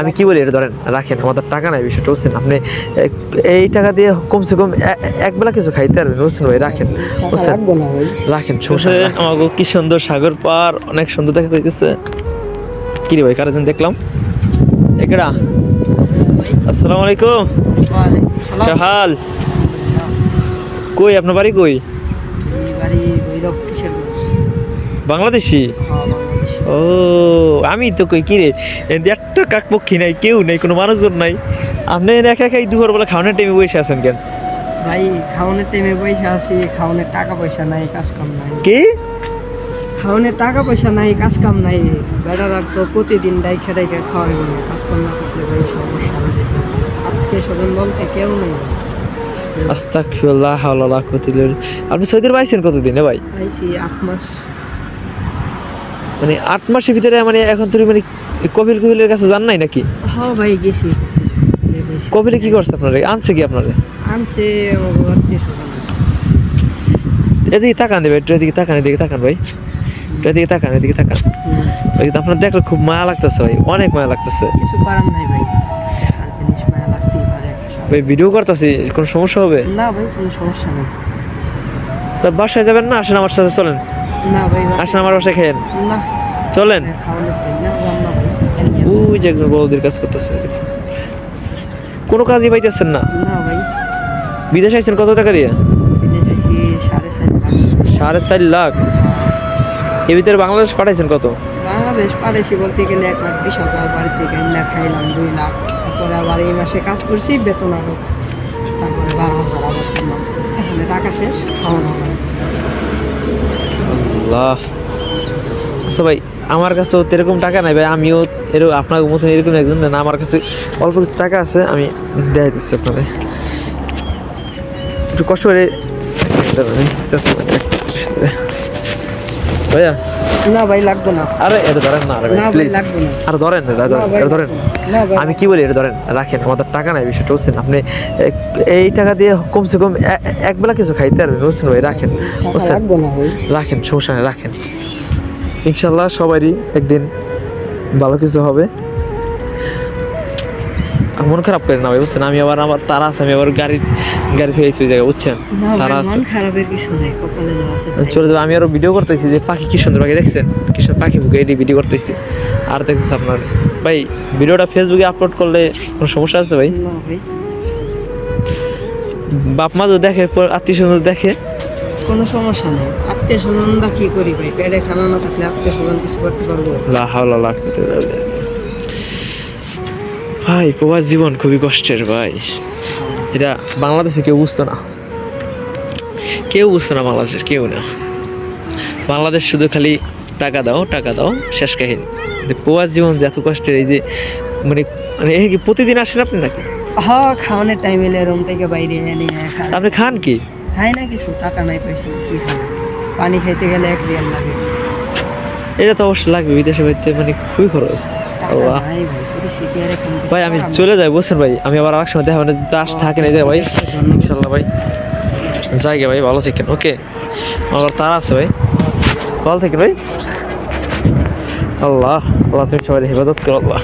আমি কি বলি এটা ধরেন রাখেন আমাদের টাকা নাই বিষয়টা বুঝছেন? আপনি এই টাকা দিয়ে কমসে কম এক বেলা কিছু খাইতে পারবেন বুঝছেন ভাই? রাখেন বুঝছেন? রাখেন সমস্যা আমাকে কি সুন্দর সাগর পার অনেক সুন্দর দেখা যাইতেছে। কি রে ভাই কারজন দেখলাম? একড়া? আসসালামু আলাইকুম। কে হাল কই আপনার বাড়ি কই? বাড়ি বাংলাদেশি। ও আমি তো কই কি রে এদের একটা কাকপক্ষী নাই কেউ নেই কোনো মানুষজন নাই। আপনি একা একাই দুপুর বেলা খাওয়ানোর টাইমে বসে আছেন কেন? ভাই খাওয়ানোর টাইমে পয়সা আছি খাওয়ানোর টাকা পয়সা নাই কাজ কাম নাই। কি? খাওয়ানোর টাকা পয়সা নাই কাজ কাম নাই। বেড়ার তো প্রতিদিন ডাইখা ডাইখা খাওয়াই বলে কাজ কাম না থাকলে ভাই সমস্যা হবে আত্মীয় স্বজন বলতে কেউ নেই। আস্তাগফিরুল্লাহ হাওলা কুতিলুল আপনি সৌদির বাইছেন কতদিনে ভাই? আইছি আট মাস। মানে আট মাসের ভিতরে মানে এখন তুমি মানে কপিল কপিলের কাছে যান নাই নাকি? হ্যাঁ ভাই গেছি। কপিলে কি করছে আপনারে? আনছে কি আপনারে? আনছে এদিকে তাকান দেবে একটু এদিকে তাকান এদিকে তাকান ভাই। একটু এদিকে তাকান এদিকে তাকান। ওই তো আপনার দেখলে খুব মায়া লাগতেছে ভাই অনেক মায়া লাগতেছে। কিছু করার নাই ভাই। ভাই ভিডিও করতেছি কোনো সমস্যা হবে? না ভাই কোনো সমস্যা নেই। তো বাসায় যাবেন না? আসেন আমার সাথে চলেন। আসেন আমার বাসায় খেয়েন। চলেন। ওই যে একজন বৌদির কাজ করতেছে দেখছেন? কোনো কাজই পাইতেছেন না। বিদেশ আইছেন কত টাকা দিয়ে? সাড়ে চার লাখ। লাখ? এর ভিতরে বাংলাদেশ পাঠাইছেন কত? বাংলাদেশ পাঠাইছি বলতে গেলে এক লাখ বিশ হাজার বাড়ি থেকে না খাইলাম দুই লাখ। তারপরে আবার এই মাসে কাজ করছি বেতন আরও তারপরে বারো হাজার আবার টাকা শেষ খাওয়া দাওয়া আল্লাহ আচ্ছা ভাই, আমার কাছেও এরকম টাকা নাই ভাই, আমিও এরকম, আপনার মতন এরকম একজন না, আমার কাছে অল্প কিছু টাকা আছে, আমি দেখাই দিচ্ছি আপনাদের একটু কষ্ট করে ভাইয়া? না ভাই লাগবে না। আরে এটা ধরেন না আরে প্লিজ আরে ধরেন এটা ধরেন, এটা আমি কি বলি এটা ধরেন রাখেন আমাদের টাকা নাই বিষয়টা বুঝছেন? আপনি এই টাকা দিয়ে কমসে কম এক বেলা কিছু খাইতে পারবেন বুঝছেন ভাই? রাখেন বুঝছেন? রাখেন সমস্যা রাখেন। ইনশাল্লাহ সবারই একদিন ভালো কিছু হবে। মন খারাপ করে না ভাই বুঝছেন? আমি আবার আমার তারা আছে আমি আবার গাড়ি গাড়ি থেকে এই জায়গায় বুঝছেন? তারা আছে। মন চলে যাব আমি আরও ভিডিও করতেছি যে পাখি কি সুন্দর পাখি দেখছেন? কি সুন্দর পাখি বুকে এটি ভিডিও করতেছি। আর দেখতেছি আপনার ভাই ভিডিওটা ফেসবুকে আপলোড করলে কোনো সমস্যা আছে ভাই? না ভাই। বাপ মা যদি দেখে আত্মীয় স্বজন দেখে? কোনো সমস্যা নেই। আত্মীয় স্বজনরা কি করি ভাই? পেটে খানা না থাকলে আত্মীয় স্বজন কিছু করতে পারব? লা হাওলা লা কুওয়াতা ইল্লা বিল্লাহ। ভাই প্রবাস জীবন খুবই কষ্টের ভাই। এটা বাংলাদেশে কেউ বুঝতো না। কেউ বুঝতো না বাংলাদেশের কেউ না। বাংলাদেশ শুধু খালি টাকা দাও টাকা দাও শেষ কাহিনী। প্রবাস জীবন যে এত কষ্টের এই যে মানে মানে এই কি প্রতিদিন আসেন আপনি নাকি? হ্যাঁ খাওয়ানোর টাইম এলে রুম থেকে বাইরে এনে খাই। আপনি খান কি? খাই না কিছু টাকা নাই পয়সা কি খাই পানি খাইতে গেলে এক রিয়াল লাগে। এটা তো অবশ্যই লাগবে বিদেশে বাড়িতে মানে খুবই খরচ। ভাই, আমি চলে যাই, বুঝছেন ভাই? আমি আবার আরেক সময় দেখা মানে চাষ থাকে না ভাই। ইনশাল্লাহ ভাই। জায়গা ভাই, ভালো থাকেন। ওকে। আমার তার আছে ভাই। ভালো থাকেন ভাই। আল্লাহ আল্লাহ, তুমি সবাই হেফাজত করো, আল্লাহ।